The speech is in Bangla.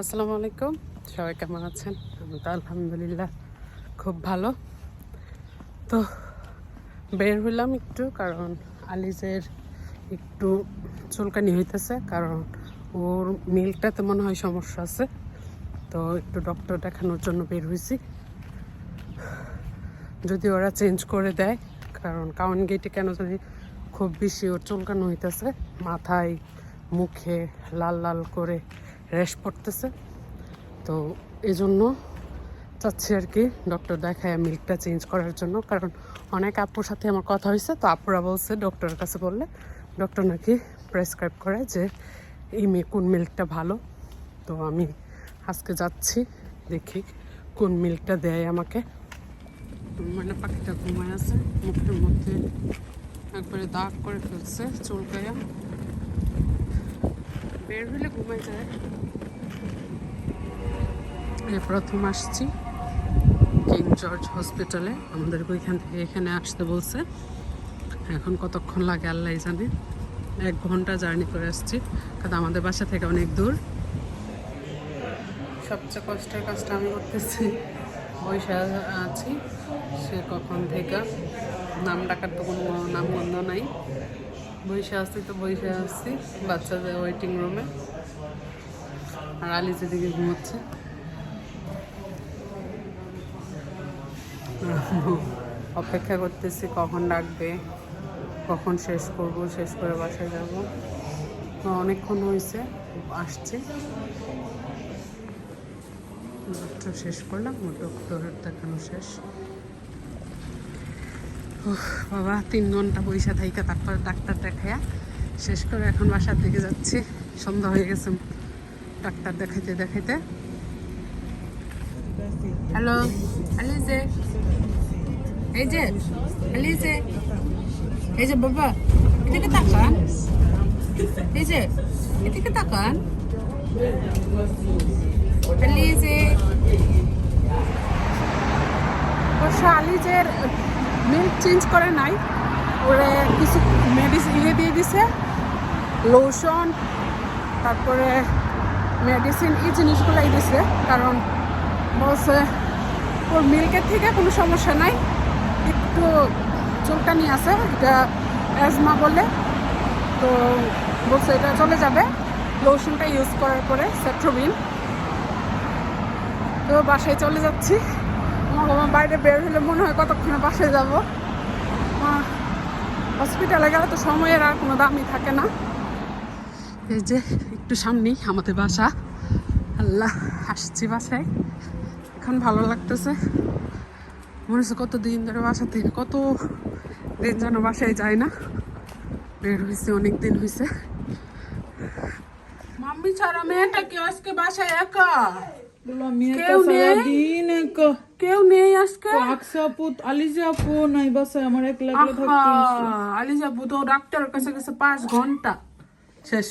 আসসালামু আলাইকুম। সবাই কেমন আছেন? আমি তো আলহামদুলিল্লাহ খুব ভালো। তো বের হইলাম একটু, কারণ আলিজের একটু চুলকানি হইতেছে, কারণ ওর মিল্কটাতে মনে হয় সমস্যা আছে। তো একটু ডক্টর দেখানোর জন্য বের হয়েছি যদি ওরা চেঞ্জ করে দেয়, কারণ কাউন গেটে কেন জানি খুব বেশি ওর চুলকানো হইতেছে। মাথায়, মুখে লাল লাল করে পড়তেছে। তো এই জন্য চাচ্ছি আর কি ডক্টর দেখায় মিল্কটা চেঞ্জ করার জন্য। কারণ অনেক আপুর সাথে আমার কথা হয়েছে, তো আপুরা বলছে ডক্টরের কাছে বললে ডক্টর নাকি প্রেসক্রাইব করে যে এই মে কোন মিল্কটা ভালো। তো আমি আজকে যাচ্ছি, দেখি কোন মিল্কটা দেয় আমাকে। মানে পাখিটা ঘুমায় আছে, মুখের মধ্যে একবারে দাগ করে ফেলছে, চুলকায়া। বের হলে ঘুমায় যায়। এই প্রথম আসছি কিং জর্জ হসপিটালে। আমাদের ওইখান থেকে এখানে আসতে বলছে। এখন কতক্ষণ লাগে আল্লাহ জানে। এক ঘণ্টা জার্নি করে আসছি, কারণ আমাদের বাসা থেকে অনেক দূর। সবচেয়ে কষ্টের কাজটা আমি করতেছি বৈশা আছি। সে কখন থেকে নাম ডাকার তো কোনো নামগন্ধ নাই। বৈশা আসছি তো বৈশা আসছি বাচ্চাদের ওয়েটিং রুমে আর আলি যেদিকে ঘুমোচ্ছে। অপেক্ষা করতেছি কখন ডাকবে, কখন শেষ করব, শেষ করে বাসায় যাব। অনেকক্ষণ হয়েছে, আসছে। ডক্টর শেষ করলাম ডক্টরের দেখানো শেষ। বাবা, তিন ঘণ্টা পয়সা থাইকা, তারপর ডাক্তার দেখায়া শেষ করে এখন বাসার দিকে যাচ্ছি। সন্ধ্যা হয়ে গেছে, ডাক্তার দেখাইতে দেখাইতে। হ্যালো আলিজে এই যে আলিজে এই যে বাবা এদিকে তাকান। এই যে এদিকে তাকান। আলিজে অবশ্য আলিজের মিল্ক চেঞ্জ করে নাই। ওরে কিছু মেডিসিন ইয়ে দিয়ে দিছে। লোশন তারপরে মেডিসিন এই জিনিসগুলাই দিছে। কারণ বলছে ওর মিল্কের থেকে কোনো সমস্যা নাই। একটু চুলকানি আছে এটা অ্যাজমা বলে। তো বলছে, এটা চলে যাবে। লোশনটা ইউজ করার পরে সেট্রোবিন তো বাসায় চলে যাচ্ছি। আমার আমার বাইরে বের হলে মনে হয় কতক্ষণে বাসায় যাব। হসপিটালে গেলে তো সময়ের আর কোনো দামই থাকে না। এই যে, একটু সামনেই আমাদের বাসা। আল্লাহ আসছি বাসায়। এখন ভালো লাগতেছে। মনে হচ্ছে কত দিন ধরে বাসা থেকে কত দিন যেন বাসায় যায় না। বের হয়েছে অনেক দিন হয়েছে। মাম্মি ছাড়া মেয়েটা কি আজকে বাসায় একা? কেউ নেই? কেউ আজকে? নাই বাসায় আমার একলা একলা থাকতে ডাক্তারের কাছে গেছে পাঁচ ঘণ্টা। শেষ